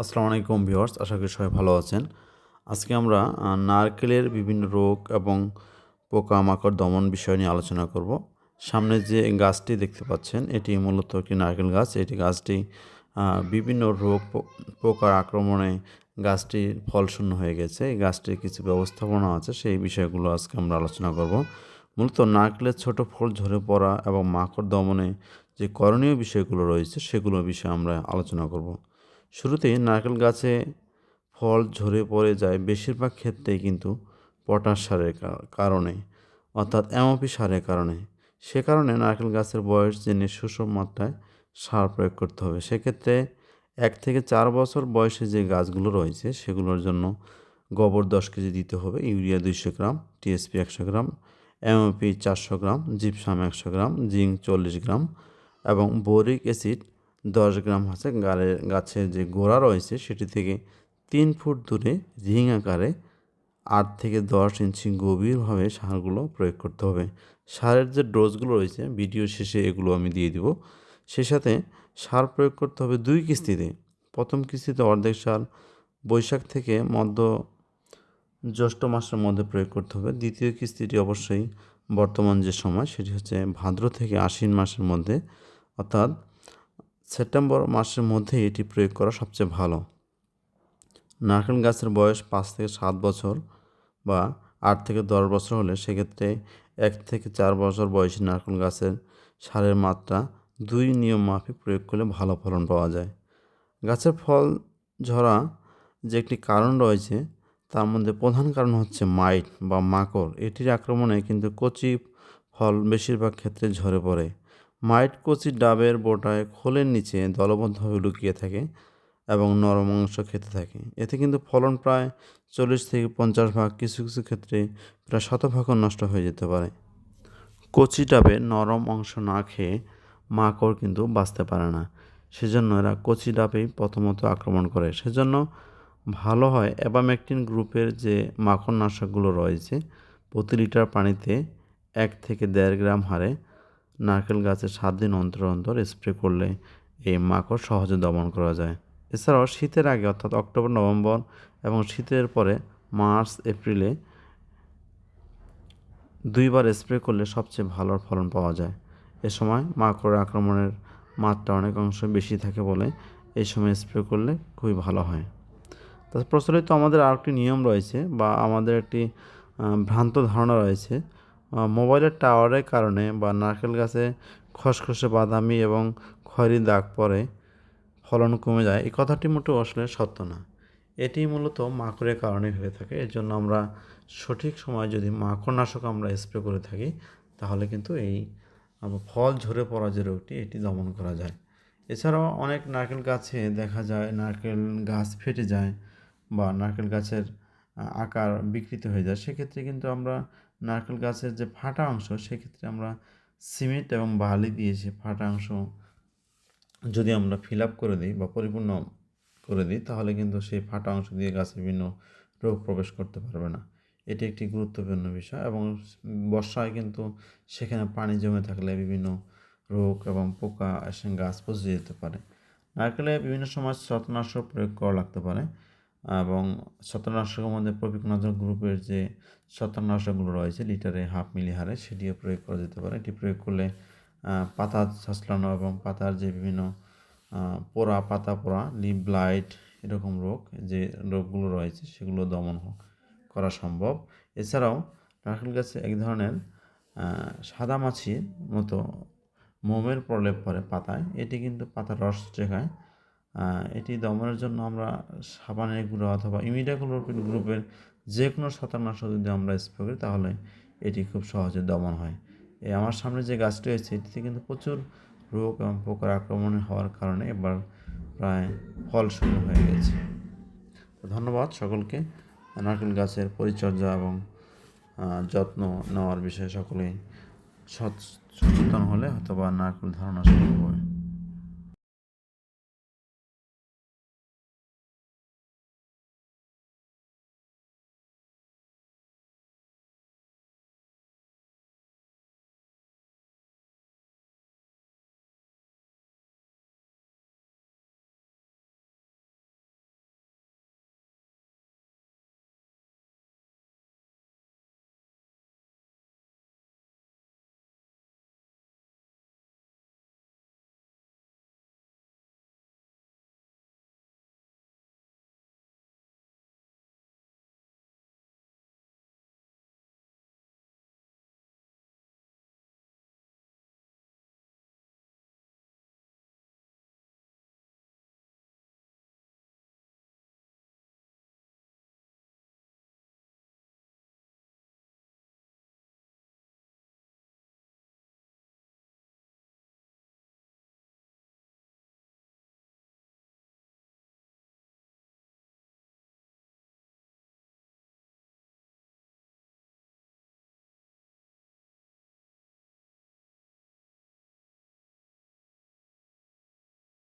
আসসালামু আলাইকুম ভিউয়ার্স, আশা করি সবাই ভালো আছেন। আজকে আমরা নারকেলের বিভিন্ন রোগ এবং পোকামাকড় দমন বিষয় নিয়ে আলোচনা করব। সামনে যে গাছটি দেখতে পাচ্ছেন, এটি মূলত একটি নারকেল গাছ। এটি গাছটি বিভিন্ন রোগ পোকার আক্রমণে গাছটি ফল শূন্য হয়ে গেছে। এই গাছটির কিছু ব্যবস্থাপনা আছে, সেই বিষয়গুলো আজকে আমরা আলোচনা করব। মূলত নারকেলের ছোট ফল ঝরে পড়া এবং মাকড় দমনে যে করণীয় বিষয়গুলো রয়েছে, সেগুলো বিষয়ে আমরা আলোচনা করব। শুরুতেই নারকেল গাছে ফল ঝরে পড়ে যায় বেশিরভাগ ক্ষেত্রেই কিন্তু পটাশ সারের কারণে, অর্থাৎ এমওপি সারের কারণে। সে কারণে নারকেল গাছের বয়স জেনে সুষম মাত্রায় সার প্রয়োগ করতে হবে। সেক্ষেত্রে এক থেকে চার বছর বয়সে যে গাছগুলো রয়েছে সেগুলোর জন্য গোবর দশ কেজি দিতে হবে, ইউরিয়া দুইশো গ্রাম, টিএসপি একশো গ্রাম, এমওপি চারশো গ্রাম, জিপসাম একশো গ্রাম, জিঙ্ক চল্লিশ গ্রাম এবং বোরিক অ্যাসিড দশ গ্রাম আছে গাড়ে গাছের যে গোড়া রয়েছে সেটি থেকে তিন ফুট দূরে রিং আকারে আট থেকে দশ ইঞ্চি গভীরভাবে সারগুলো প্রয়োগ করতে হবে। সারের যে ডোজগুলো রয়েছে, ভিডিও শেষে এগুলো আমি দিয়ে দিব। সে সাথে সার প্রয়োগ করতে হবে দুই কিস্তিতে। প্রথম কিস্তিতে অর্ধেক সার, বৈশাখ থেকে মধ্য, জ্যৈষ্ঠ মাসের মধ্যে প্রয়োগ করতে হবে। দ্বিতীয় কিস্তিটি অবশ্যই বর্তমান যে সময়, সেটি হচ্ছে ভাদ্র থেকে আশ্বিন মাসের মধ্যে, অর্থাৎ সেপ্টেম্বর মাসের মধ্যে এটি প্রয়োগ করা সবচেয়ে ভালো। নারকেল গাছের বয়স পাঁচ থেকে সাত বছর বা আট থেকে দশ বছর হলে সেক্ষেত্রে এক থেকে চার বছর বয়সী নারকেল গাছের সারের মাত্রা দুই নিয়ম মাফিক প্রয়োগ করলে ভালো ফলন পাওয়া যায়। গাছের ফল ঝরা যে একটি কারণ রয়েছে, তার মধ্যে প্রধান কারণ হচ্ছে মাইট বা মাকড়। এটির আক্রমণে কিন্তু কচি ফল বেশিরভাগ ক্ষেত্রে ঝরে পড়ে। মাইট কচি ডাবের বোটায় খোলের নিচে দলবদ্ধভাবে লুকিয়ে থাকে এবং নরম অংশ খেতে থাকে। এতে কিন্তু ফলন প্রায় চল্লিশ থেকে পঞ্চাশ ভাগ, কিছু কিছু ক্ষেত্রে প্রায় শতভাগও নষ্ট হয়ে যেতে পারে। কচি ডাবে নরম অংশ না খেয়ে মাকড় কিন্তু বাঁচতে পারে না। সেজন্য এরা কচি ডাবেই প্রথমত আক্রমণ করে। সেজন্য ভালো হয় অ্যাবামেকটিন গ্রুপের যে মাকড়নাশকগুলো রয়েছে, প্রতি লিটার পানিতে এক থেকে দেড় গ্রাম হারে নারকেল গাছে সাত দিন অন্তর অন্তর স্প্রে করলে এই মাকড় সহজে দমন করা যায়। এছাড়াও শীতের আগে, অর্থাৎ অক্টোবর, নভেম্বর এবং শীতের পরে মার্চ, এপ্রিলে দুইবার স্প্রে করলে সবচেয়ে ভালো ফলন পাওয়া যায়। এ সময় মাকড় আক্রমণের মাত্রা অনেক অংশ বেশি থাকে বলে এই সময় স্প্রে করলে খুবই ভালো হয়। তা প্রচলিত আমাদের আরেকটি নিয়ম রয়েছে বা আমাদের একটি ভ্রান্ত ধারণা রয়েছে মোবাইলের টাওয়ারের কারণে বা নারকেল গাছে খসখসে বাদামি এবং খয়েরি দাগ পড়ে, ফলন কমে যায়। এই কথাটি মোটেও আসলে সত্য না। এটি মূলত মাকড়ের কারণে হয়ে থাকে। এর জন্য আমরা সঠিক সময় যদি মাকড়নাশক আমরা স্প্রে করে থাকি, তাহলে কিন্তু এই ফল ঝরে পড়া যে রোগটি, এটি দমন করা যায়। এছাড়াও অনেক নারকেল গাছে দেখা যায়, নারকেল গাছ ফেটে যায় বা নারকেল গাছের আকার বিকৃত হয়ে যায়। সেক্ষেত্রে কিন্তু আমরা নারকেল গাছের যে ফাটা অংশ, সেক্ষেত্রে আমরা সিমেন্ট এবং বালি দিয়ে সে ফাটা অংশ যদি আমরা ফিল আপ করে দিই বা পরিপূর্ণ করে দিই, তাহলে কিন্তু সেই ফাটা অংশ দিয়ে গাছে বিভিন্ন রোগ প্রবেশ করতে পারবে না। এটি একটি গুরুত্বপূর্ণ বিষয় এবং বর্ষায় কিন্তু সেখানে পানি জমে থাকলে বিভিন্ন রোগ এবং পোকা গাছ পচে যেতে পারে। নারকেলে বিভিন্ন সময় ছত্রনাশক প্রয়োগ করা লাগতে পারে। এবং ছত্রনাশকের মধ্যে প্রফিকনাশক গ্রুপের যে ছত্রনাশকগুলো রয়েছে, লিটারে হাফ মিলি হারে, সেটিও প্রয়োগ করা যেতে পারে। এটি প্রয়োগ করলে পাতা ছাঁচলানো এবং পাতার যে বিভিন্ন পোড়া, পাতা পোড়া, লিপ ব্লাইট এরকম রোগ যে রোগগুলো রয়েছে, সেগুলো দমন করা সম্ভব। এছাড়াও নারকেল গাছে এক ধরনের সাদা মাছির মতো মোমের প্রলেপ পড়ে পাতায়। এটি কিন্তু পাতার রস চেখায় এটি দমনের জন্য আমরা সাবানের গুঁড়ো অথবা ইমিডাক্লোরোপিন গ্রুপের যে কোনো ছত্রনাশক যদি আমরা স্প্রে করি, তাহলে এটি খুব সহজে দমন হয়। এই আমার সামনে যে গাছটি রয়েছে, এটিতে কিন্তু প্রচুর রোগ এবং পোকার আক্রমণ হওয়ার কারণে এবার প্রায় ফল শূন্য হয়ে গেছে। ধন্যবাদ সকলকে। নারকেল গাছের পরিচর্যা এবং যত্ন নেওয়ার বিষয়ে সকলেই সচ- সচেতন হলে অথবা নারকেল ধারণা শুরু হবে।